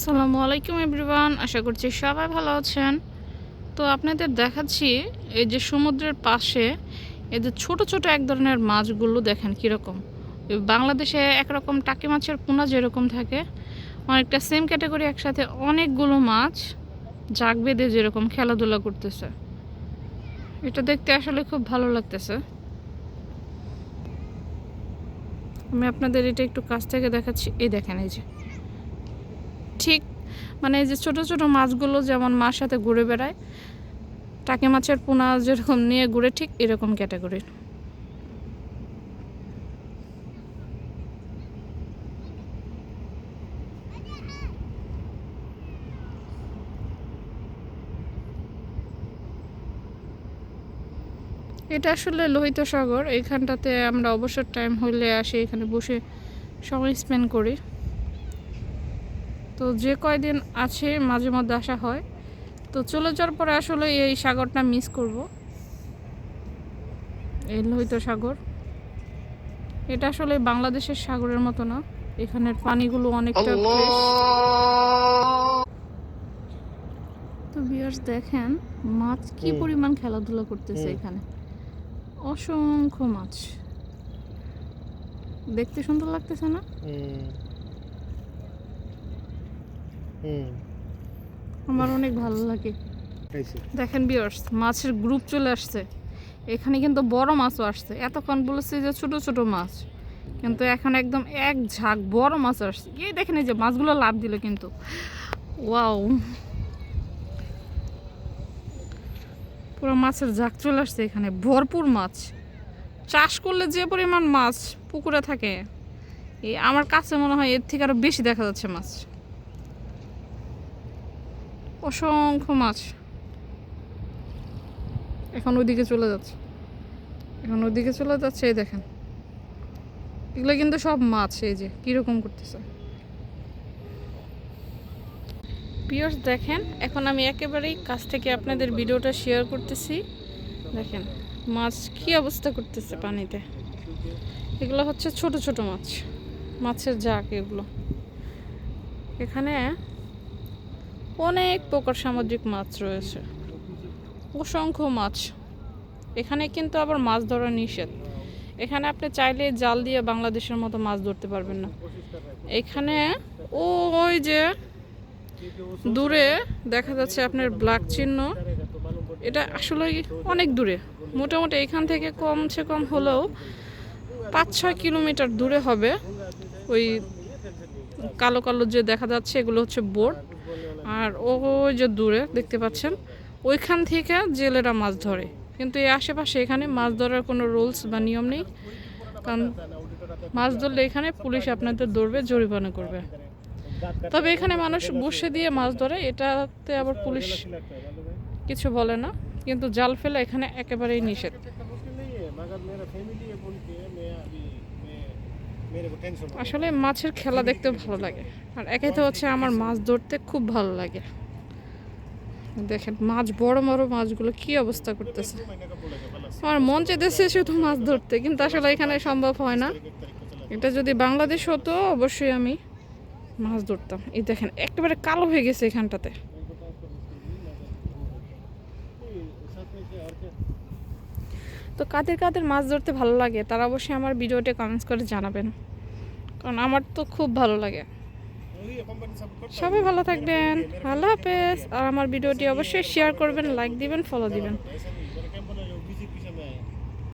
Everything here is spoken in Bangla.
আসসালামু আলাইকুম এভরিওয়ান, আশা করছি সবাই ভালো আছেন। তো আপনাদের দেখাচ্ছি এই যে সমুদ্রের পাশে এই যে ছোট ছোট এক ধরনের মাছগুলো দেখেন কীরকম। বাংলাদেশে একরকম টাকি মাছের পোনা যেরকম থাকে, অনেকটা সেম ক্যাটাগরি একসাথে অনেকগুলো মাছ জাগ বেঁধে যেরকম খেলাধুলা করতেছে। এটা দেখতে আসলে খুব ভালো লাগতেছে। আমি আপনাদের এটা একটু কাছ থেকে দেখাচ্ছি। এই দেখেন এই যে। ঠিক মানে যে ছোট ছোট মাছগুলো যেমন মার সাথে ঘুরে বেড়ায়, টাকে মাছের পোনা যেরকম নিয়ে ঘুরে ঠিক এরকম ক্যাটাগরির এটা আসলে লোহিত সাগর, এইখানটাতে আমরা অবসর টাইম হলে আসি, এখানে বসে সময় স্পেন্ড করি। তো যে কয়দিন আছে মাঝে মধ্যে আসা হয়। তো চলে যাওয়ার পরে আসলে এই সাগরটা মিস করব। এই লোহিত সাগর। এটা আসলে বাংলাদেশের সাগরের মতো না। এখানের পানিগুলো অনেকটা তো বিয়ার্স দেখেন মাছ কি পরিমাণ খেলাধুলা করতেছে এখানে। অসংখ্য মাছ। দেখতে সুন্দর লাগতেছে না? আমার অনেক ভালো লাগে। দেখেন বিয়ার্স মাছের গ্রুপ চলে আসছে। এখানে কিন্তু বড় মাছও আসছে। এতক্ষণ বলেছে যে ছোট ছোট মাছ। কিন্তু এখন একদম এক ঝাঁক বড় মাছ আসছে। এই দেখেন এই যে মাছগুলো লাভ দিল কিন্তু। ওয়াও। পুরো মাছের ঝাঁক চলে আসছে এখানে। ভরপুর মাছ। চাষ করলে যে পরিমাণ মাছ পুকুরে থাকে এই আমার কাছে মনে হয় এর থেকে আরও বেশি দেখা যাচ্ছে মাছ। অসংখ্য মাছ। এখন ওদিকে চলে যাচ্ছে। এখন ওদিকে চলে যাচ্ছে, এই দেখেন। এগুলো কিন্তু সব মাছ, এই যে, কীরকম করতেছে। পিওর্স দেখেন, এখন আমি একেবারেই কাছ থেকে আপনাদের ভিডিওটা শেয়ার করতেছি। দেখেন, মাছ কী অবস্থা করতেছে পানিতে। এগুলো হচ্ছে ছোট ছোট মাছ। মাছের জাক এগুলো। এখানে অনেক প্রকার সামুদ্রিক মাছ রয়েছে। অসংখ্য মাছ। এখানে কিন্তু আবার মাছ ধরা নিষেধ। এখানে আপনি চাইলে জাল দিয়ে বাংলাদেশের মতো মাছ ধরতে পারবেন না। এখানে ও, ওই যে দূরে দেখা যাচ্ছে আপনার ব্ল্যাক চিহ্ন। এটা আসলে অনেক দূরে। মোটামুটি এখান থেকে কমসে কম হলেও পাঁচ ছয় কিলোমিটার দূরে হবে। ওই কালো কালো যে দেখা যাচ্ছে, এগুলো হচ্ছে বোট। আর ও যে দূরে দেখতে পাচ্ছেন ওইখান থেকে জেলেরা মাছ ধরে। কিন্তু এই আশেপাশে এখানে মাছ ধরার কোনো রুলস বা নিয়ম নেই। কারণ মাছ ধরলে এখানে পুলিশ আপনাদের ধরবে জরিমানা করবে। তবে এখানে মানুষ বসে দিয়ে মাছ ধরে এটাতে আবার পুলিশ কিছু বলে না। কিন্তু জাল ফেলা এখানে একেবারেই নিষেধ। আসলে মাছের খেলা দেখতে ভালো লাগে। আর একাই তো হচ্ছে আমার মাছ ধরতে খুব ভালো লাগে। দেখেন, মাছ, বড় বড় মাছগুলো কি অবস্থা করতেছে। আমার মন চেতেছে শুধু মাছ ধরতে, কিন্তু আসলে এখানে সম্ভব হয় না। এটা যদি বাংলাদেশ হতো, অবশ্যই আমি মাছ ধরতাম। এই দেখেন, একেবারে কালো হয়ে গেছে এখানটাতে। তো কাদের কাদের মাছ ধরতে ভালো লাগে তারা অবশ্যই আমার ভিডিওটা কমেন্টস করে জানাবেন। কারণ আমার তো খুব ভালো লাগে। সবাই ভালো থাকবেন। আল্লাহ হাফেজ। আর আমার ভিডিওটি অবশ্যই শেয়ার করবেন লাইক দিবেন ফলো দিবেন।